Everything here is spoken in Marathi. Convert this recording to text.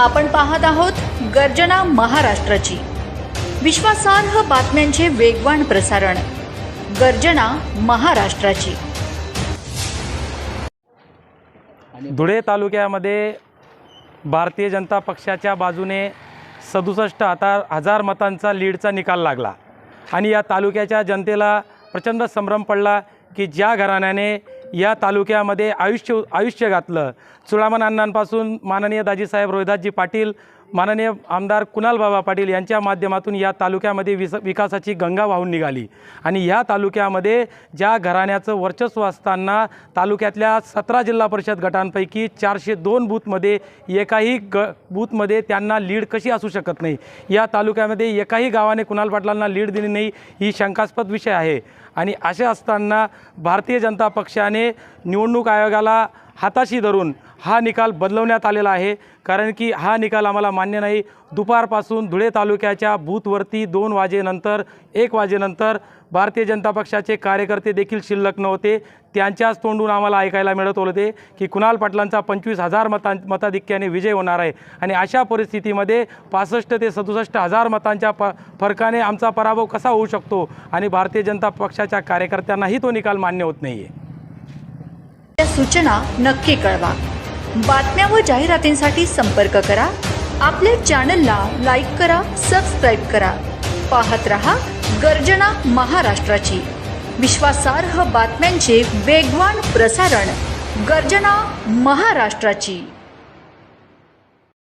आपण पाहत आहोत गर्जना महाराष्ट्राची. विश्वासार्ह बातम्यांचे वेगवान प्रसारण. गर्जना महाराष्ट्राची. धुळे तालुक्यामध्ये भारतीय जनता पक्षाच्या बाजूने सदुसष्ट आता हजार मतांचा लीडचा निकाल लागला. आणि या तालुक्याच्या जनतेला प्रचंड संभ्रम पडला की ज्या घराण्याने या तालुक्यामध्ये आयुष्य आयुष्य घातलं. चुडामण अण्णांपासून माननीय दाजीसाहेब रोहिदासजी पाटील माननीय आमदार कुणाल बाबा पाटील यांच्या माध्यमातून या तालुक्यामध्ये विस विकासाची गंगा वाहून निघाली. आणि या तालुक्यामध्ये ज्या घराण्याचं वर्चस्व असताना तालुक्यातल्या सतरा जिल्हा परिषद गटांपैकी चारशे दोन बूथमध्ये एकाही ग बूथमध्ये त्यांना लीड कशी असू शकत नाही? या तालुक्यामध्ये एकाही गावाने कुणाल पाटलांना लीड दिली नाही ही शंकास्पद विषय आहे. आणि असे असताना भारतीय जनता पक्षाने निवडणूक आयोगाला हाताशी धरून हा निकाल बदलवण्यात आलेला आहे. कारण की हा निकाल आम्हाला मान्य नाही. दुपारपासून धुळे तालुक्याच्या बूथवरती दोन वाजेनंतर एक वाजेनंतर भारतीय जनता पक्षाचे कार्यकर्ते देखील शिल्लक नव्हते. त्यांच्याच तोंडून आम्हाला ऐकायला मिळत होते की कुणाल पाटलांचा पंचवीस हजार मतां मताधिक्याने विजय होणार आहे. आणि अशा परिस्थितीमध्ये पासष्ट ते सदुसष्ट हजार मतांच्या प फरकाने आमचा पराभव कसा होऊ शकतो? आणि भारतीय जनता पक्षाच्या कार्यकर्त्यांनाही तो निकाल मान्य होत नाही आहे सूचना नक्की कळवा. बातम्या व जाहिरातींसाठी संपर्क करा. आपल्या चॅनलला लाईक करा सबस्क्राईब करा. पाहत रहा गर्जना महाराष्ट्राची. विश्वासार्ह बातम्यांचे वेगवान प्रसारण गर्जना महाराष्ट्राची.